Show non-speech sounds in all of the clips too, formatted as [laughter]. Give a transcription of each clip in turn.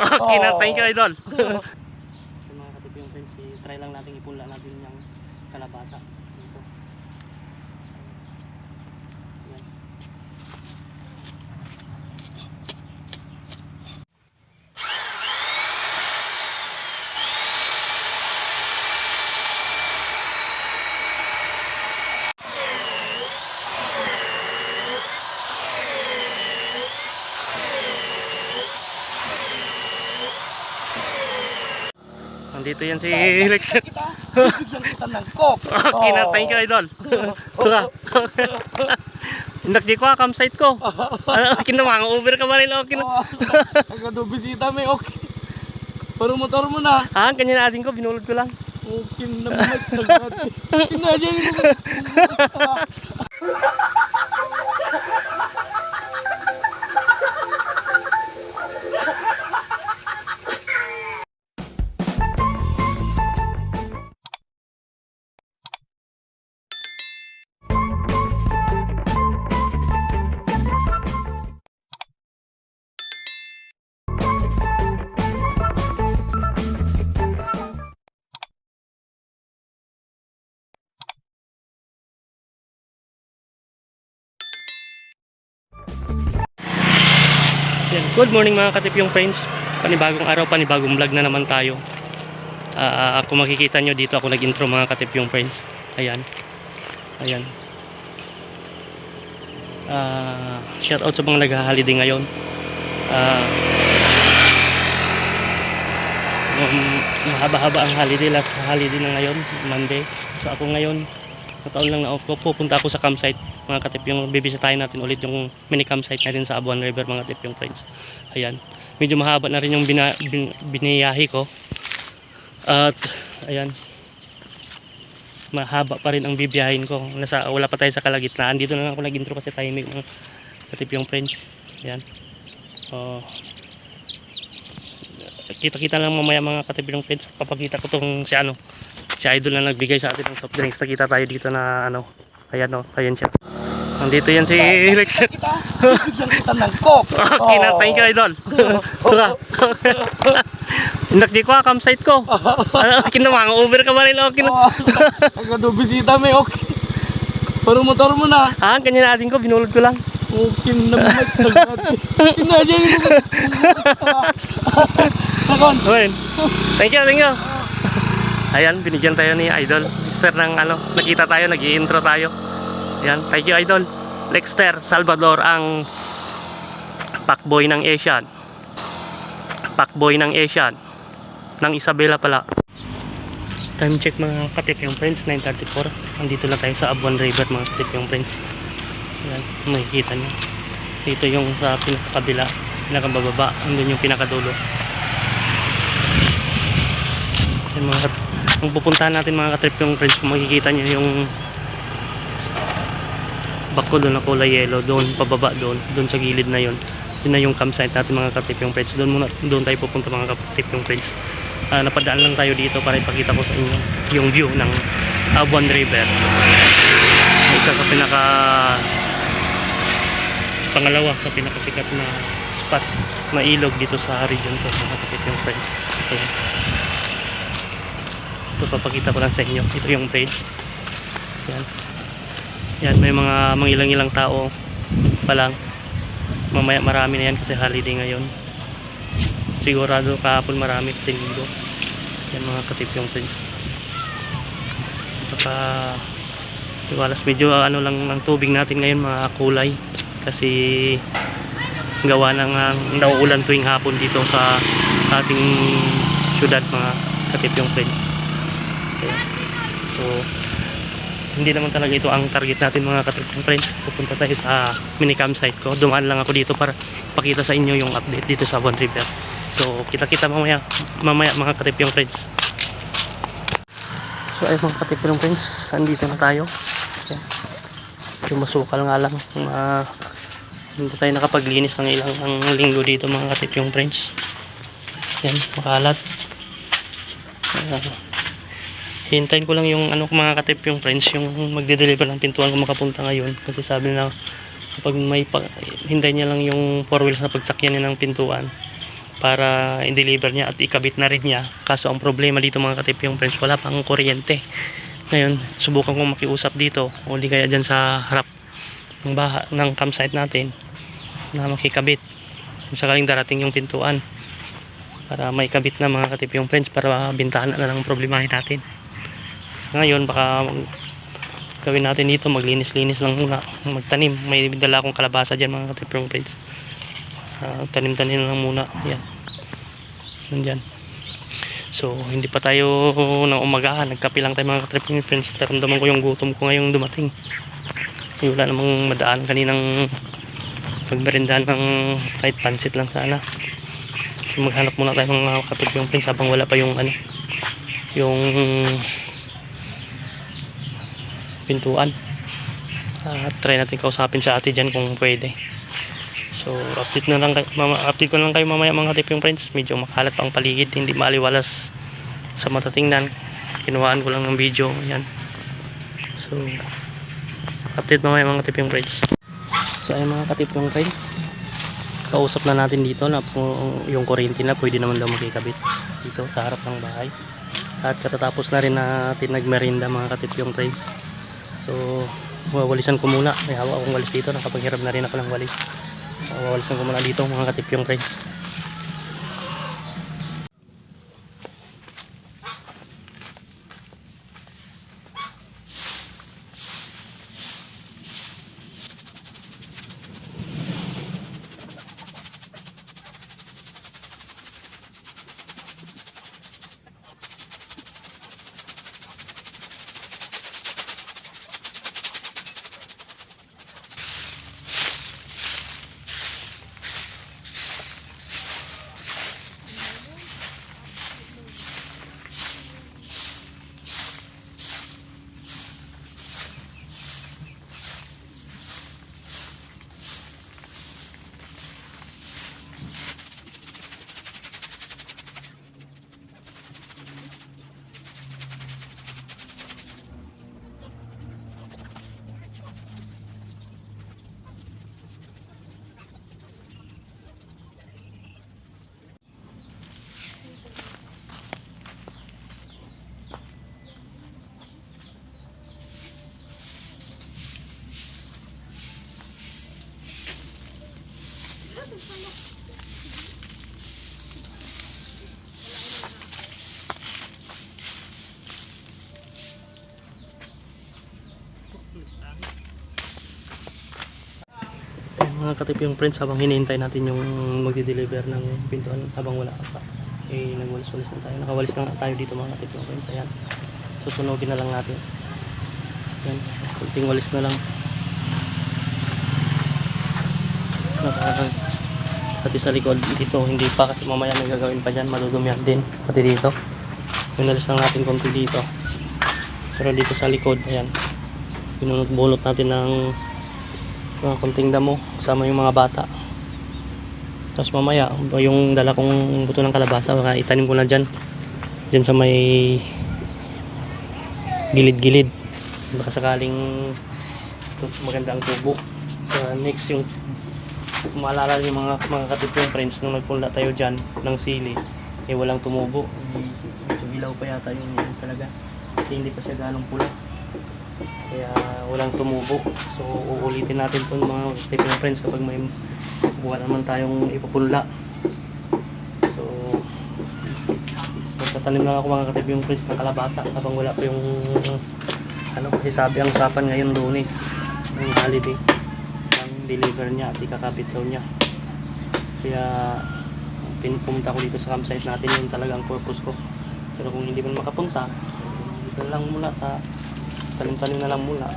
Okay na, thank you, idol. [laughs] So mga katip yung friends, try lang natin ipunla natin yung kalabasa dito. Ayan. Nandito yan si. Kita, [laughs] bigyan kita ng coke. [laughs] Okay na, thank you, idol. [laughs] Tura. Indak di ko, ah, campsite ko. Ano, kinamang over ka ba rin, okay na. Agad do bisita may okay. Pero motor mo na. Ah, kanya natin ko, binulod ko lang. Okay na magtagat. Sinadya niyo mo. Good morning mga katipyong friends. Panibagong araw, panibagong vlog na naman tayo. Ah, kung makikita nyo dito ako nag-intro mga katipyong friends. Ayan. Ayan. Ah, shout out sa mga nag-holiday ngayon. Ah, um, mahaba-haba ang holiday, last holiday na ngayon, Monday. So ako ngayon, nataon lang na off ko, pupunta ako sa campsite mga katip yung bibisitahin natin ulit yung mini campsite natin sa Abuan River mga katip yung friends ayan. Medyo mahaba na rin yung bina, bin, biniyahi ko. At ayan. Mahaba pa rin ang bibiyahin ko. Nasa, wala pa tayo sa kalagitnaan. Dito na lang ako nag-intro kasi timing mga katip yung friends ayan. Oh kita-kita lang mamaya mga katip yung friends papakita ko tong si ano si idol na nagbigay sa atin ng soft drinks. Nakita tayo dito na ano. Ayan o ayan siya nandito yan si Lexter Kita, bigyan kita ng coke. [laughs] Okay na, thank you, idol. [laughs] Tura. Indak [laughs] di ko, ah, campsite ko. Ano, kinamang over ka ba rin, okay na. Agad do bisita may okay. Pero motor mo na. Ah, kanya natin ko, binulod ko lang. Okay na magtagat. Sinadya niyo mo. Sakon. Thank you, thank you. Ayan, binigyan tayo ni Idol. Lexter ng ano, nakita tayo, nag intro tayo. Ayan, thank you, Idol. Lexter Salvador ang pakboy ng Asian. Pakboy ng Asian. Ng Isabela pala. Time check mga katip yung friends, 9.34. Nandito lang tayo sa Abuan River mga katip yung friends. Ayan, makikita nyo. Dito yung sa pinakakabila, pinakabababa, andun yung pinakadulo. Yan mga kung pupuntahan natin mga katrip yung friends, makikita nyo yung bako doon na kulay yellow, doon pababa doon, doon sa gilid na yon. Yun na yung campsite natin mga katrip yung friends. Doon muna, doon tayo pupunta mga katrip yung friends. Ah, napadaan lang tayo dito para ipakita ko sa inyo yung view ng Abuan River. Isa sa pinaka pangalawa sa pinakasikat na spot na ilog dito sa region ko mga katrip yung friends. Ayan. Ito papakita ko lang sa inyo. Ito yung bridge. Yan. Yan, may mga mangilang-ilang tao pa lang. Mamaya marami na yan kasi holiday ngayon. Sigurado kahapon marami kasi linggo. Yan mga katip yung bridge. Saka tiwalas medyo ano lang ng tubig natin ngayon mga kulay kasi gawa ng uh, nauulan tuwing hapon dito sa ating syudad mga katip yung friends. Okay. So, hindi naman talaga ito ang target natin mga katripong friends. Pupunta tayo sa mini campsite ko. Dumaan lang ako dito para pakita sa inyo yung update dito sa Von River. So, kita-kita mamaya, mamaya mga katripong friends. So, ay mga katripong friends, andito na tayo. Ayan. Nga lang. Mga, hindi tayo nakapaglinis ng ilang ang linggo dito mga katripong friends. Yan, makalat. Ayan. Hintayin ko lang yung ano mga katip yung friends yung magde-deliver ng pintuan kung makapunta ngayon kasi sabi na kapag may pa, hintayin niya lang yung four wheels na pagsakyan niya ng pintuan para i-deliver niya at ikabit na rin niya. Kaso ang problema dito mga katip yung friends, wala pang kuryente. Ngayon, subukan kong makiusap dito o di kaya dyan sa harap ng, baha, ng campsite natin na makikabit. Kung sakaling darating yung pintuan para may kabit na mga katip yung friends para bintahan na lang ang problemahin natin. Ngayon, baka gawin natin dito maglinis-linis lang muna. Magtanim. May dala akong kalabasa dyan mga katip yung friends Ah, tanim-tanim lang muna. Yan. Nandyan. So hindi pa tayo ng umagahan nagkape lang tayo mga katrip yung friends. Naramdaman ko yung gutom ko ngayong dumating. Eh, wala namang madaan. Kaninang magmerindahan ng kahit pansit lang sana. So, maghanap muna tayo mga katrip yung friends habang wala pa yung ano yung pintuan at try natin kausapin sa ate dyan kung pwede So, update na lang mama, update ko lang kayo mamaya mga tipong friends. Medyo makalat pa ang paligid, hindi maaliwalas sa mata tingnan. Kinuhaan ko lang ng video, yan. So, update mamaya mga tipong friends. So, ayun mga katipong friends. Kausap na natin dito na yung kuryente na pwede naman daw makikabit dito sa harap ng bahay. At katatapos na rin natin nagmerinda mga katipong friends. So, wawalisan ko muna. May hawak akong walis dito. Nakapaghiram na rin ako ng walis. Wawalisan ko muna dito mga katip yung friends. Ayan, mga katip yung friends habang hinihintay natin yung magdi-deliver ng pintuan habang wala ka pa. Eh, nagwalis-walis na tayo. Nakawalis na tayo dito mga katip yung friends. Ayan. Susunogin na lang natin. Ayan. Kunting walis na lang. Naka, pati sa likod dito, hindi pa kasi mamaya may gagawin pa dyan. Madudumihan din. Pati dito. Pinalis lang natin konti dito. Pero dito sa likod, ayan. Binunot-bunot natin ng mga konting damo kasama yung mga bata. Tapos mamaya yung dala kong buto ng kalabasa baka itanim ko na dyan. Dyan sa may gilid-gilid. Baka sakaling maganda ang tubo. Sa next yung maalala yung mga mga katipong friends nung nagpunla tayo dyan ng sili eh walang tumubo. Hilaw pa yata yung yun talaga. Kasi hindi pa siya ganong pula kaya walang tumubo. So uulitin natin itong mga tipong friends kapag may buwan naman tayong ipupunla. So magtatanim lang ako mga katipong friends ng kalabasa habang wala pa yung ano kasi sabi ang usapan ngayon lunes ng holiday. Ang deliver niya at ikakapit daw niya. Kaya pinupunta ko dito sa campsite natin yun talaga ang purpose ko. Pero kung hindi man makapunta dito lang muna sa tanim-tanim na lang muna.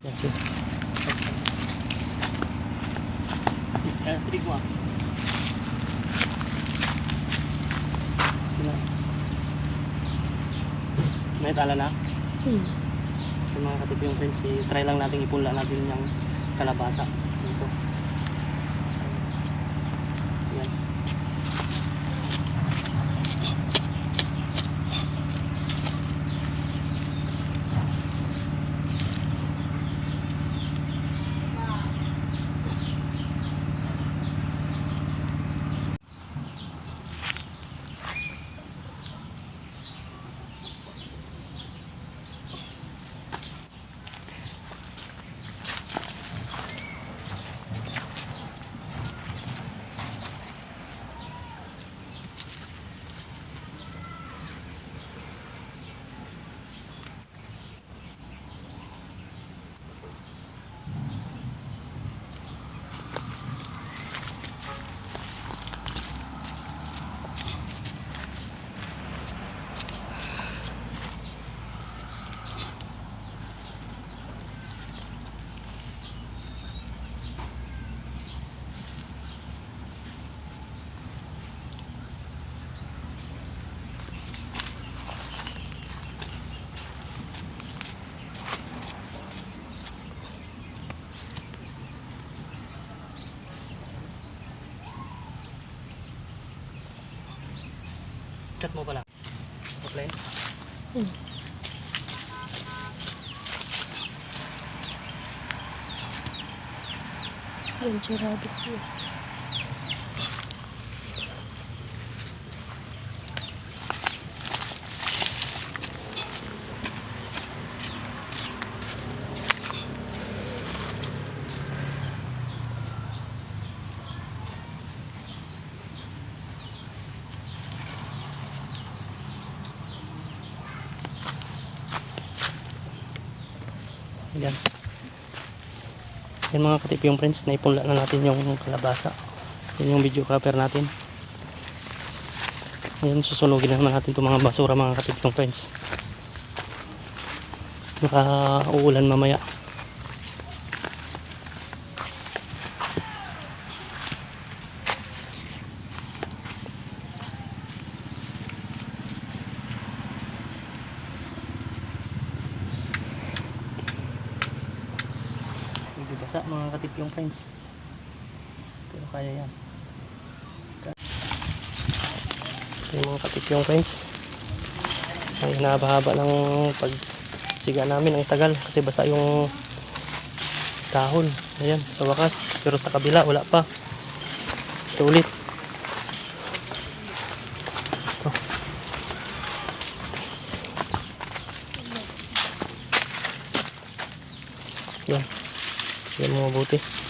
Yan siya. Kaya sige. Yan. May tala na? Hmm. Yung mga katip yung friends, try lang natin ipunla natin yung kalabasa dito. Yan. Chat mo pala. Offline? Ranger Rabbit, yes. Yan. Yan mga katip friends, naipunla na natin yung kalabasa. Yan yung video cover natin. Ngayon susunugin na naman natin itong mga basura mga katip yung friends. Naka uulan mamaya. Medyo basa mga katip yung friends. Pero kaya yan. Yung mga katip yung friends. Ang hinahaba ng pagsiga namin ang tagal kasi basa yung dahon. Ayan, sa wakas. Pero sa kabila wala pa. Ito ulit. Ito. Yan. Yan mo mabuti.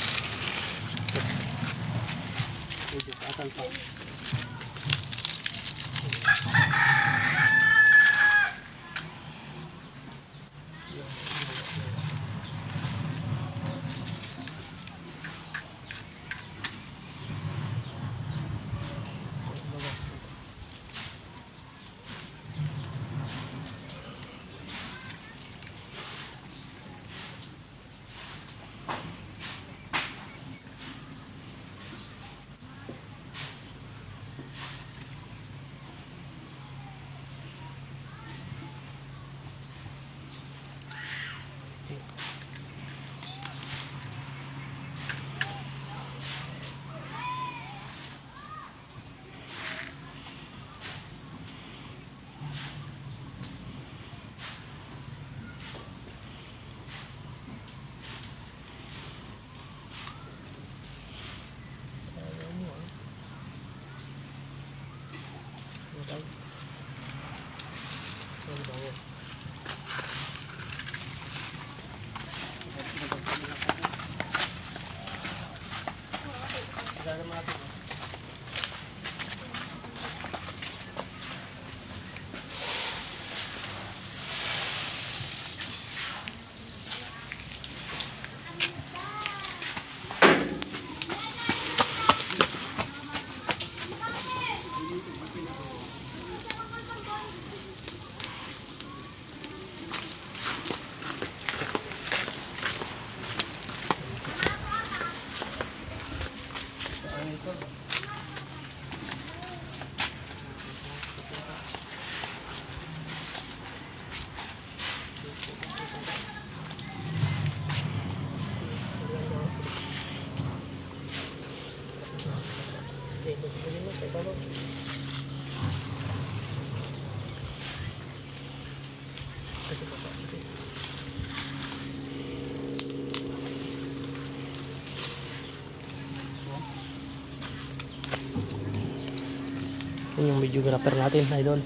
Videographer natin, idol.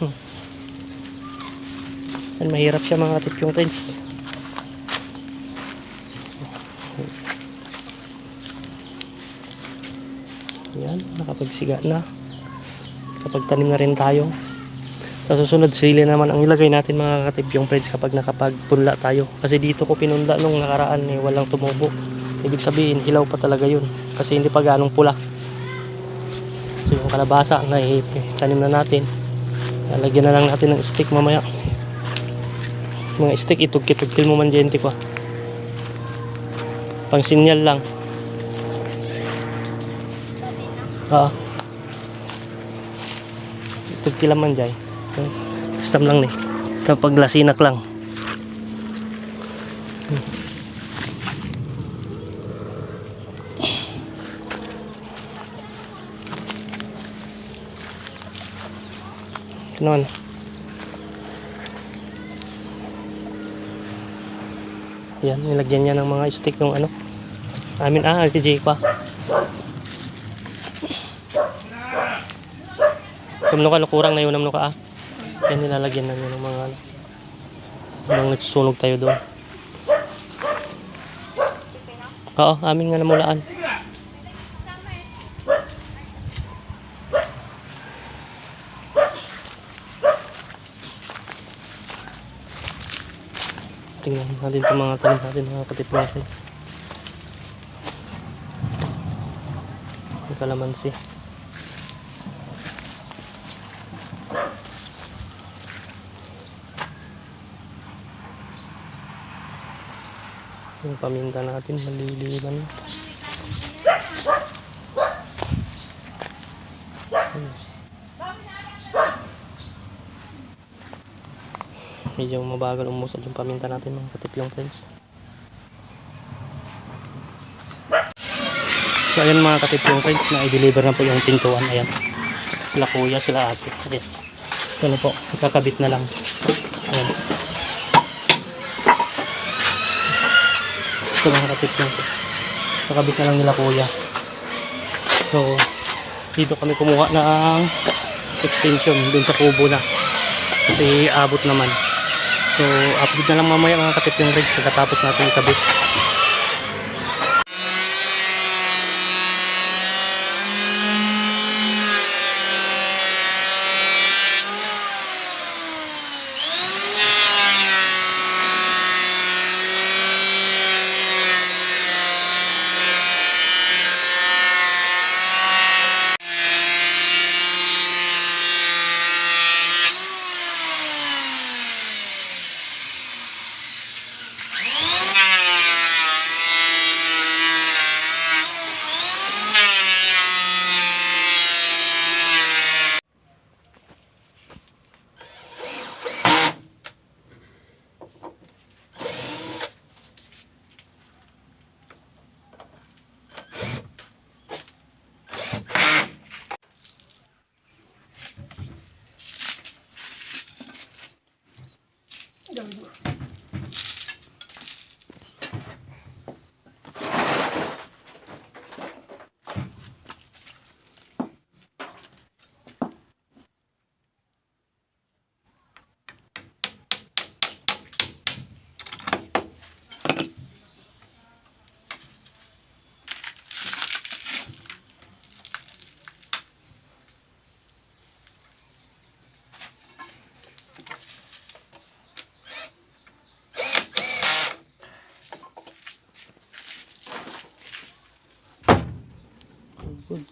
Hmm. [laughs] Yan, mahirap siya mga tip yung friends. Yan, nakapagsiga na. Kapagtanim na rin tayo. Sa susunod, sili naman ang ilagay natin mga katip yung friends kapag nakapagpunla tayo. Kasi dito ko pinunla nung nakaraan eh, walang tumubo. Ibig sabihin, hilaw pa talaga yun. Kasi hindi pa ganong pula. So yung kalabasa na itanim na natin. Lalagyan na lang natin ng stick mamaya. Mga stick itug-kitugtil mo man dyan ko. Pang sinyal lang. Oo. Itugtilan man dyan. Custom lang ni. Ito paglasinak lang. Noon. Yan, nilagyan niya ng mga stick ng ano. Amin, ah, RTJ pa. Tumno ka, kurang na yun, namno ka, ah. Yan, nilalagyan na niya ng mga ano. Habang nagsusunog tayo doon. Oo, amin nga namulaan. Tingnan natin itong mga tanim natin mga katipuan guys. Yung kalamansi. Yung paminta natin maliliban. Medyo mabagal umusad yung paminta natin mga katiplong friends. So ayan mga katiplong friends, na i-deliver na po yung pintuan. Ayan. Sila kuya, sila ate. Ayan. Ano po, kakabit na lang. Ayan. Ito mga katiplong friends. Kakabit na lang nila kuya. So, dito kami kumuha ng extension dun sa kubo na. Kasi abot naman. So, update na lang mamaya mga katip yung rigs pagkatapos natin ikabit. good.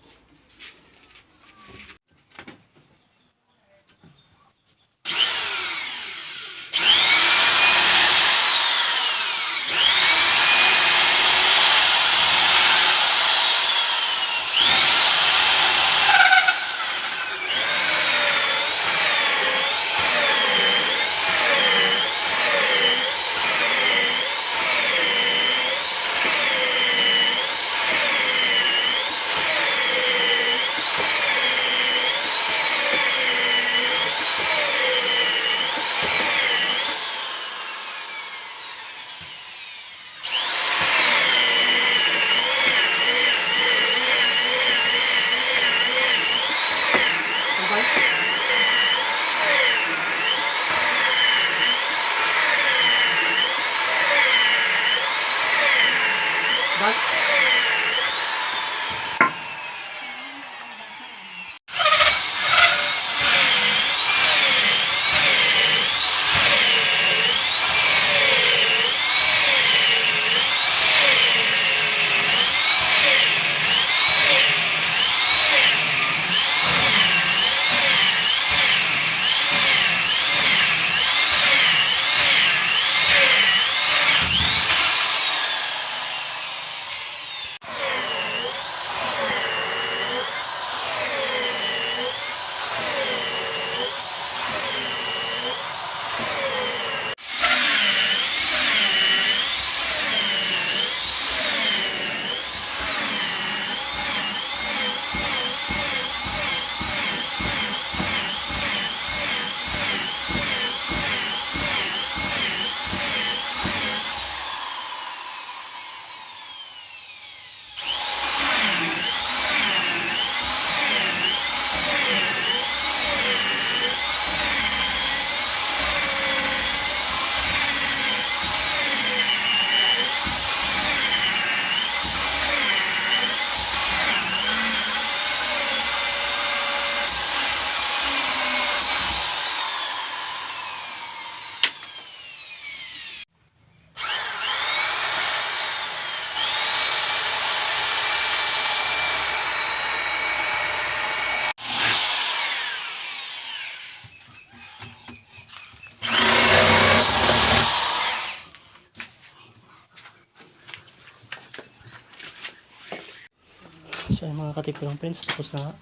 Yung mga katip ko lang friends, tapos na nga.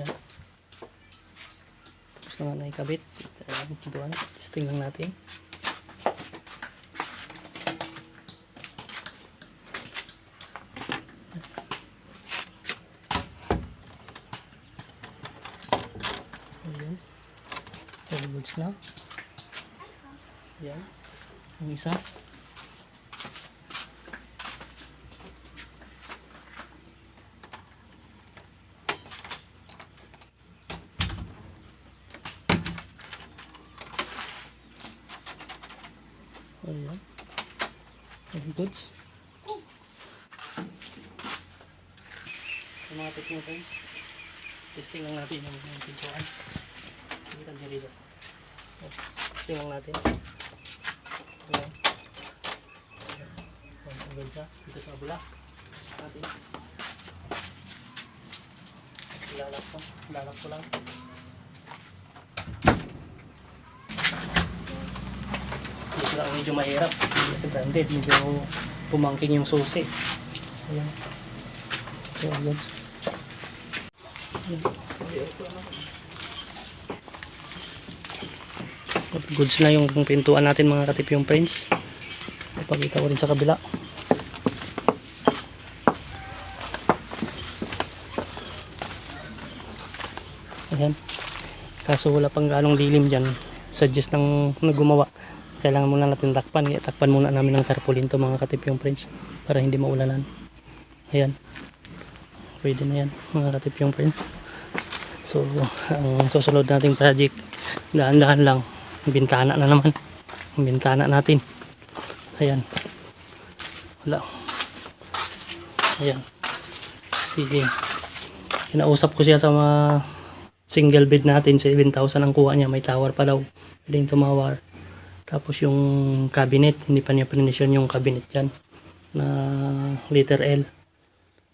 Yan. Tapos na nga naikabit. Ayan, doon. Testing lang natin. Ayan. All goods na. Ayan. Yung isa. Ayan. All goods. Yung mga technical guys. Testing lang natin yung mga pintuan. Hindi ka dito. Testing lang natin. Ayan. Ang ganda. Dito sa kabila. Natin. Ilalak ko. Ilalak ko lang. Lang medyo mahirap. Kasi branded. Medyo pumangking yung susi. Ayan. Ayan, goods. Goods na yung pintuan natin mga katip yung friends. Ipakita ko rin sa kabila. Ayan. Kaso wala pang ganong dilim dyan. Suggest ng naggumawa. Kailangan muna natin takpan. Kaya takpan muna namin ng tarpaulin to mga katip yung friends. Para hindi maulanan. Ayan. Pwede na yan mga katip yung friends. So, ang susunod nating project, daan-daan lang. Bintana na naman. Ang bintana natin. Ayan. Wala. Ayan. Sige. Kinausap ko siya sa mga single bed natin. 7,000 ang kuha niya. May tower pa daw. Pwedeng tumawar. Tapos yung cabinet. Hindi pa niya pinisyon yung cabinet dyan. Na letter L.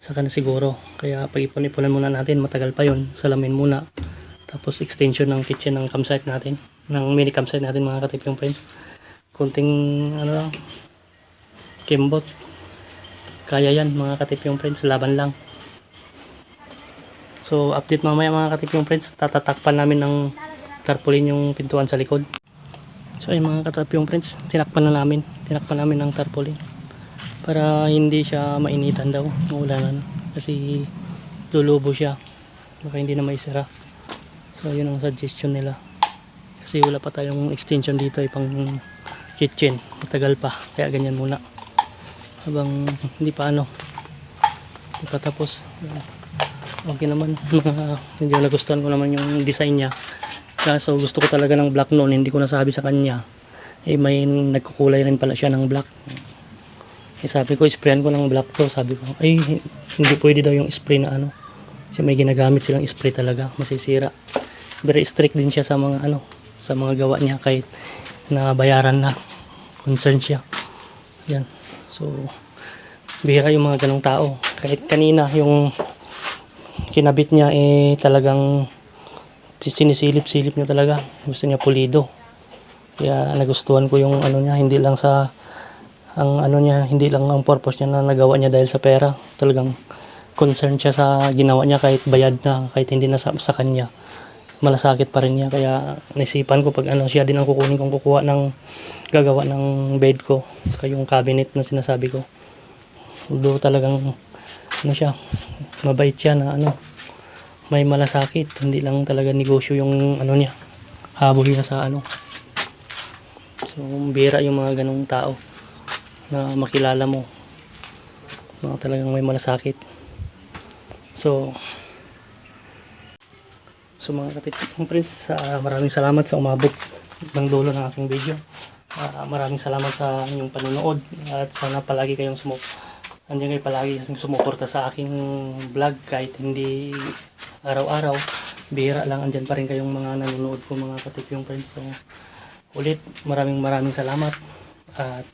Saka na siguro. Kaya pag-ipon-ipunan muna natin. Matagal pa yon Salamin muna. Tapos extension ng kitchen ng campsite natin. Ng mini campsite natin mga katip friends. Kunting ano lang. Kimbot. Kaya yan mga katip friends. Laban lang. So update mamaya mga katip friends. Tatatakpan namin ng tarpaulin yung pintuan sa likod. So ayun mga katip yung friends. Tinakpan na namin. Tinakpan namin ng tarpaulin. Para hindi siya mainitan daw maulanan kasi lulubo siya. Baka hindi na maisara. So yun ang suggestion nila. Kasi wala pa tayong extension dito ipang kitchen. Matagal pa. Kaya ganyan muna. Habang hindi pa ano hindi pa tapos. Okay naman. [laughs] Medyo nagustuhan ko naman yung design niya kaso gusto ko talaga ng black noon hindi ko nasabi sa kanya eh may nagkukulay rin pala siya ng black eh, sabi ko, sprayan ko ng black to. Sabi ko, ay, hindi pwede daw yung spray na ano. Kasi may ginagamit silang spray talaga. Masisira. Very strict din siya sa mga ano, sa mga gawa niya kahit nabayaran na. Concern siya. Yan. So, bihira yung mga ganong tao. Kahit kanina, yung kinabit niya eh talagang sinisilip-silip niya talaga. Gusto niya pulido. Kaya nagustuhan ko yung ano niya, hindi lang sa ang ano niya, hindi lang ang purpose niya na nagawa niya dahil sa pera. Talagang concern siya sa ginawa niya kahit bayad na, kahit hindi na sa, sa kanya. Malasakit pa rin niya. Kaya naisipan ko pag ano siya din ang kukunin kong kukuha ng gagawa ng bed ko. Saka yung cabinet na sinasabi ko. Although talagang ano siya, mabait siya na ano, may malasakit. Hindi lang talaga negosyo yung ano niya. Habol niya sa ano. So, bira yung mga ganong tao na makilala mo mga talagang may malasakit so so mga katipong prince uh, maraming salamat sa umabot ng dulo ng aking video Ah, maraming salamat sa inyong panonood at sana palagi kayong sumu andyan kayo palagi sumuporta sa aking vlog kahit hindi araw-araw bihira lang andyan pa rin kayong mga nanonood ko mga katipong friends so ulit maraming maraming salamat at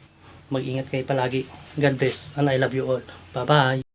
mag-ingat kayo palagi. God bless and I love you all. Bye-bye.